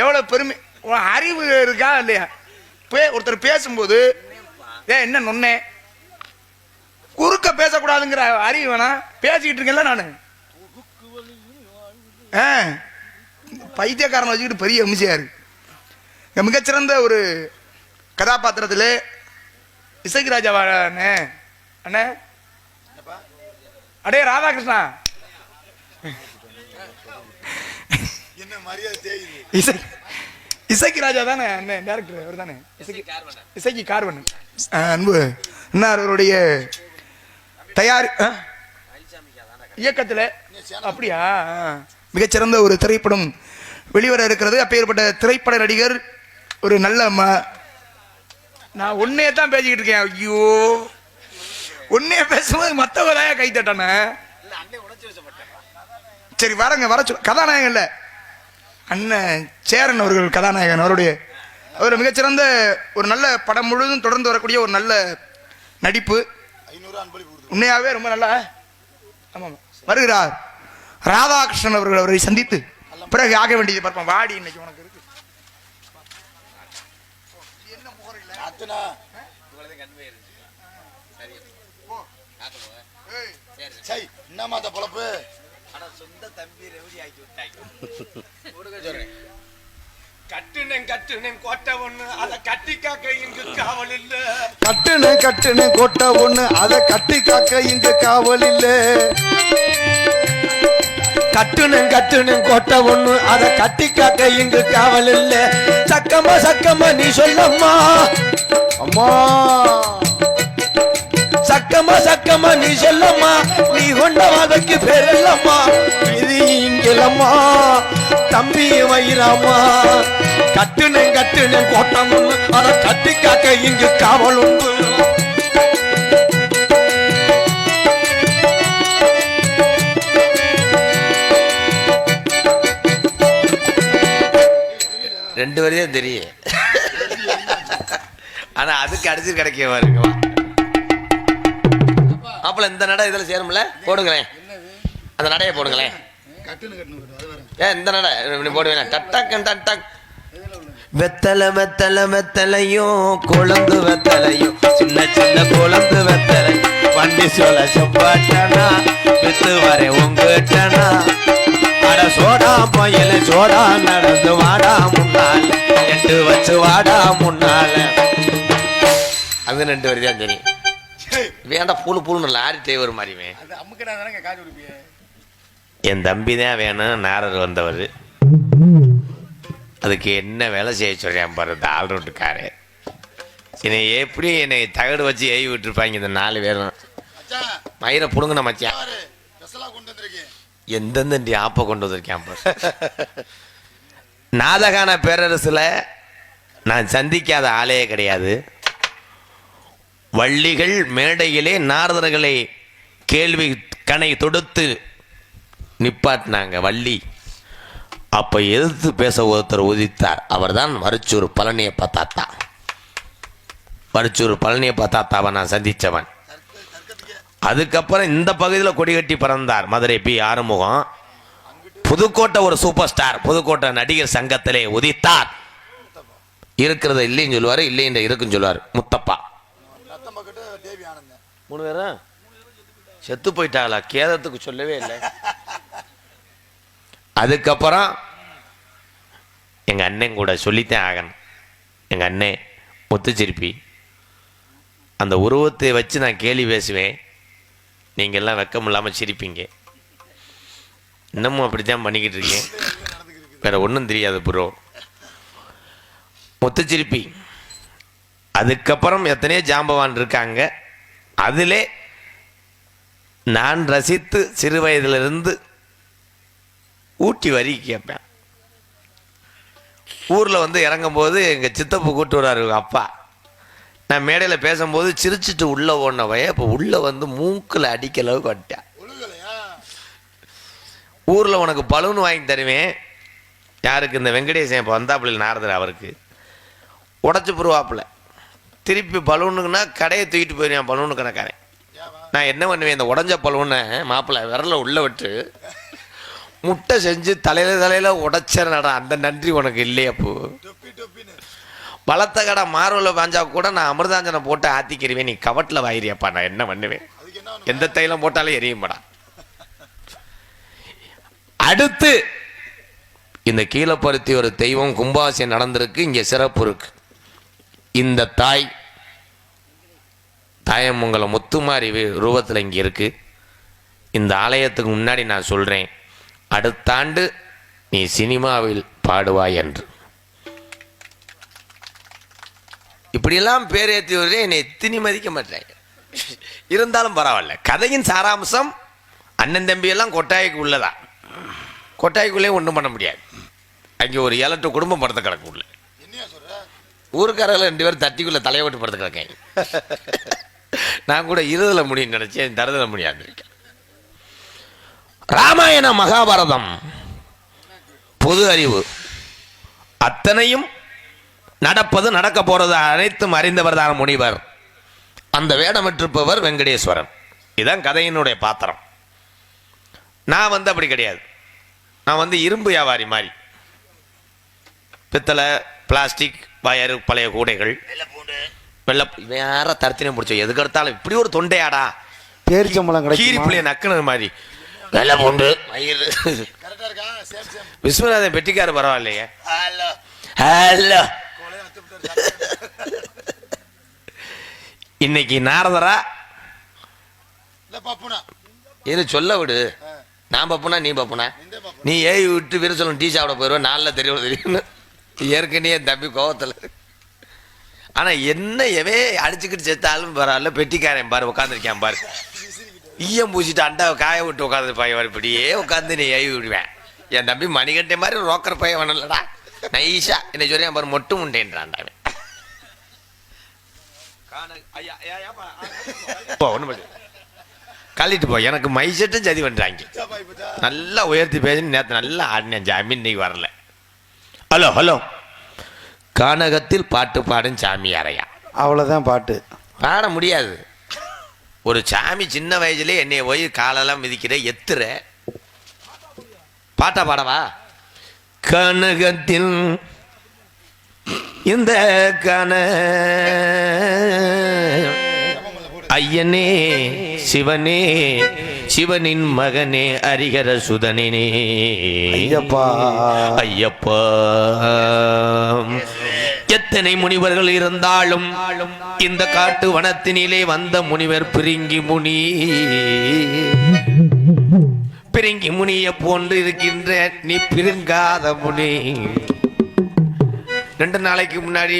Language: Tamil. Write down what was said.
எவ்வளவு பெருமை அறிவு இருக்கா இல்லையா? பே ஒருத்தர் பேசும்போது ஏ என்ன நொன்னே? குறுக்க பேசக்கூடாதுங்கிற அறிவு வேணா பேசிக்கிட்டு இருக்கேன்ல நானு. ஆ பைத்தியக்காரன் வச்சுக்கிட்டு பெரிய எம்ஜிஆர். மிகச்சிறந்த ஒரு கதாபாத்திரத்தில் இசைக்கு ராஜா அண்ணே அண்ணே. அடே ராதாகிருஷ்ணா. என்ன மரியாதை தேயுது? இசை இசைக்கு ராஜா தானே அண்ணன் டேரக்டர் அவர் தானே? இசைக்கு இசைக்கு கார்வன் அன்பு என்ன அவருடைய தயார் ஆ? இயக்கத்துல அப்படியா. மிகச்சிறந்த ஒரு திரைப்படம் வெளிவர இருக்கிறது. அப்பேற்பட்ட திரைப்பட நடிகர் ஒரு நல்ல ம நான் ஒன்னே தான் பேசிக்கிட்டு இருக்கேன். ஐயோ. ஒன்னே பேசும்போது மத்தவங்க தான் கை தட்டானே? சரி வரங்க வர சொல்லு கதாநாயகன் இல்லை. அண்ணன் சேரன் அவர்கள் கதாநாயகன் அவருடைய அவர் மிகச்சிறந்த ஒரு நல்ல படம் முழுவதும் தொடர்ந்து வரக்கூடிய ஒரு நல்ல நடிப்பு. உண்மையாவே ரொம்ப நல்லா ஆமாம். வருகிறார். ராதாகிருஷ்ணன் அவர்கள் அவரை சந்தித்து பிறகு ஆக வேண்டியது பார்ப்போம். வாடி இன்னைக்கு உனக்கு இருக்கு. என்னம்மா அந்த பொழப்பு? கட்டுனேன் கட்டுனேன் கோட்டை ஒண்ணு. அத கட்டி காக்க இங்கு காவல் இல்ல. கட்டுன கட்டுன கொட்டை ஒண்ணு. அதை கட்டி காக்க இங்க காவல் இல்ல. கட்டுனேன் கட்டுனேன் கோட்டை ஒண்ணு. அத கட்டி காக்க இங்கு காவல் இல்ல. சக்கமா சக்கமா நீ சொல்லம்மா. அம்மா. சக்கமா சக்கமா நீ சொல்லம்மா. நீ கொண்ட வாதைக்கு பேர் இல்லம்மா. இது இங்கிலம்மா. தம்பி வைராமா கட்டுனேன் கட்டுனேன் கோட்டம் ஒண்ணு அத கட்டி காக்க இங்கு காவல் உண்டு ரெண்டு வரையும் தெரியும். ஆனா அதுக்கு அடிச்சு கிடைக்க பாருங்க. அப்பல இந்த நடை இதுல சேரும்ல? போடுங்களேன். அந்த நடையை போடுங்களேன். கட்டுன கட்டுன ஏன் இந்த நடை போடுவேன். டட்டக் டட்டக் வெத்தலை வெத்தலை வெத்தலையும் குழந்து வெத்தலையும் சின்ன சின்ன குழந்து வெத்தலை வண்டி சோல செப்பாட்டனா வித்து வரை உங்கட்டனா அட சோடா பையல சோடா நடந்து வாடா முன்னால. எட்டு வச்சு வாடா முன்னால. அது ரெண்டு வரி தான் தெரியும். வேண்டாம் புழு புழுன்னு லாரி டிரைவர் கொடுப்பிய என் தம்பி தான் வேணும் நாரர் வந்தவர். அதுக்கு என்ன வேலை செய்ய சொல்றேன் பாரு இந்த ஆல்ரவுண்டுக்காரு என்னை எப்படி என்னை தகடு வச்சு ஏவி விட்டுருப்பாங்க இந்த நாலு பேரும். மயிரை புடுங்கின மச்சான். எந்தெந்த ஆப்பை கொண்டு வந்திருக்கேன் பாரு. நாதகான பேரரசுல நான் சந்திக்காத ஆளே கிடையாது. வள்ளிகள் மேடையிலே நாரதர்களை கேள்வி கணை தொடுத்து நிப்பாட்டினாங்க வள்ளி. அப்ப எதிர்த்து பேச ஒருத்தர் உதித்தார். அவர்தான் மருச்சூர் பழனியப்ப தாத்தா மருச்சூர் பழனியப்ப தாத்தாவை நான் சந்திச்சவன். அதுக்கப்புறம் இந்த பகுதியில் கொடி கட்டி பிறந்தார் மதுரை பி ஆறுமுகம். புதுக்கோட்டை ஒரு சூப்பர் ஸ்டார் புதுக்கோட்டை நடிகர் சங்கத்திலே உதித்தார். இருக்கிறத இல்லைன்னு சொல்லுவார் இல்லைன்ற இருக்குன்னு சொல்லுவார் முத்தப்பா. மூணு பேரும் செத்து போயிட்டாங்களா கேதத்துக்கு சொல்லவே இல்லை. அதுக்கப்புறம் எங்கள் அண்ணன் கூட சொல்லித்தான் ஆகணும். எங்கள் அண்ணன் முத்துச்சிருப்பி அந்த உருவத்தை வச்சு நான் கேலி பேசுவேன். நீங்கள்லாம் வெக்கம் இல்லாமல் சிரிப்பீங்க. இன்னமும் அப்படித்தான் பண்ணிக்கிட்டு இருக்கேன். வேறு ஒன்றும் தெரியாது ப்ரோ. முத்துச்சிருப்பி அதுக்கப்புறம் எத்தனையோ ஜாம்பவான் இருக்காங்க. அதிலே நான் ரசித்து சிறு வயதிலிருந்து ஊட்டி வரி கேட்பேன். ஊரில் வந்து இறங்கும்போது எங்கள் சித்தப்பு கூட்டு வர்றாரு அப்பா. நான் மேடையில் பேசும்போது சிரிச்சிட்டு உள்ளே ஓடினவைய இப்போ உள்ளே வந்து மூக்கில் அடிக்க அளவுக்கு வந்துட்டேன். ஊரில் உனக்கு பலூன் வாங்கி தருவேன். யாருக்கு? இந்த வெங்கடேசன் இப்போ வந்தாப்புல நாரதர் அவருக்கு. உடச்சி புருவாப்புல திருப்பி பலூனுக்குன்னா கடையை தூக்கிட்டு போயிருவேன் பலூனு கணக்காரன். நான் என்ன பண்ணுவேன் இந்த உடஞ்ச பலூனை மாப்பிள்ளை விரல உள்ளே விட்டு முட்டை செஞ்சு தலையில தலையில உடைச்சனடா அந்த நன்றி உனக்கு இல்லையப்போ பலத்த கடை மார்பில் பாஞ்சா கூட நான் அமிர்தாஞ்சனம் போட்டு ஆத்திக்கிருவேன். நீ கவட்டில் வாயிறியப்பா நான் என்ன பண்ணுவேன்? எந்த தைலம் போட்டாலும் எரியுமாடா அடுத்து இந்த கீழப்பருத்தி ஒரு தெய்வம் கும்பாசியம் நடந்திருக்கு. இங்கே சிறப்பு இருக்கு. இந்த தாய் தாயமங்கலம் முத்துமாரி ரூபத்தில் இங்கே இருக்கு. இந்த ஆலயத்துக்கு முன்னாடி நான் சொல்கிறேன் அடுத்த ஆண்டு நீ சினிமாவில் பாடுவாய் என்று. இப்படியெல்லாம் பேரேற்றி வருதே என்னை எத்தினி மதிக்க மாட்டேன் இருந்தாலும் பரவாயில்ல. கதையின் சாராம்சம் அண்ணன் தம்பியெல்லாம் கொட்டாய்க்கு உள்ளதா? கொட்டாய்க்குள்ளே ஒன்றும் பண்ண முடியாது. அங்கே ஒரு ஏழு எட்டு குடும்பம் படுத்து கிடக்கு உள்ள. ஊருக்காரர்கள் ரெண்டு பேரும் தட்டிக்குள்ளே தலையை விட்டு படுத்து கிடக்கேன். நான் கூட இருதல முடியும்னு நினச்சேன் தருதல முடியாது இருக்கேன் ராமாயண மகாபாரதம். பொது அறிவு. அத்தனையும் நடப்பது நடக்க போறது அனைத்தும் அறிந்தவர் தான் முனிவர். அந்த வேடமிட்டிருப்பவர் வெங்கடேஸ்வரன். இதுதான் கதையினுடைய பாத்திரம். நான் வந்து அப்படி கிடையாது. நான் வந்து இரும்பு வியாபாரி மாதிரி. பித்தளை பிளாஸ்டிக் வயறு பழைய கூடைகள். வெள்ளை இவன் யாரா தரத்தினே முடிச்சோம் எதுக்கு எடுத்தாலும் இப்படி ஒரு தொண்டையாடா. பேரிச்சம்பளம் கீரி கிடைக்குமா? புள்ளைய நக்குனது மாதிரி. வெள்ளை பூண்டு மயிறு. விஸ்வநாதன் பெட்டிக்காரு பரவாயில்லையே. ஹலோ இன்னைக்கு நாரதரா? இது சொல்ல விடு. நான் பப்புனா நீ பப்புனா? நீ ஏய் விட்டு வீர சொல்லணும் டீ சாப்பிட போயிடுவோம் நாளில் தெரியும் தெரியும்னு. ஏற்கனவே தம்பி கோவத்தில் ஆனால் என்ன எவே அடிச்சுக்கிட்டு செத்தாலும் பரவாயில்ல பெட்டிக்காரன் பாரு உட்காந்துருக்கேன் பாரு. ஈயம் பூசிட்டு அண்டாவை காய விட்டு உட்காந்து பையன் இப்படியே உட்காந்து நீ ஏவி விடுவேன். என் தம்பி மணிகண்டை மாதிரி ரோக்கர் பையன் வேணலடா நைஸா. என்ன சொல்றேன் பாரு மொட்டு முண்டேன்றான் அவன். போ பண்ணு. கழிட்டு போ. எனக்கு மைசெட்டும் சதி பண்றாங்க. நல்லா உயர்த்தி பேசி நேற்று நல்லா ஆடினேன் ஜாமீன் இன்னைக்கு வரல. Hello hello. கானகத்தில் பாட்டு பாடும் சாமியாரையா அவ்வளவுதான் பாட்டு. பாட முடியாது. ஒரு சாமி சின்ன வயசுல என்னைய போய் காலெல்லாம் மிதிக்கிற எத்துற. பாட்டா பாடவா? கனகத்தில் இந்த கன ஐயனே சிவனே சிவனின் மகனே ஹரிகர சுதனே ஐயப்பா. ஐயப்பா. எத்தனை முனிவர்கள் இருந்தாலும் இந்த காட்டு வனத்தினிலே வந்த முனிவர் பிரிங்கி முனி. பிரிங்கி முனிய போன்று இருக்கின்ற நீ பிரிங்காத முனி. ரெண்டு நாளைக்கு முன்னாடி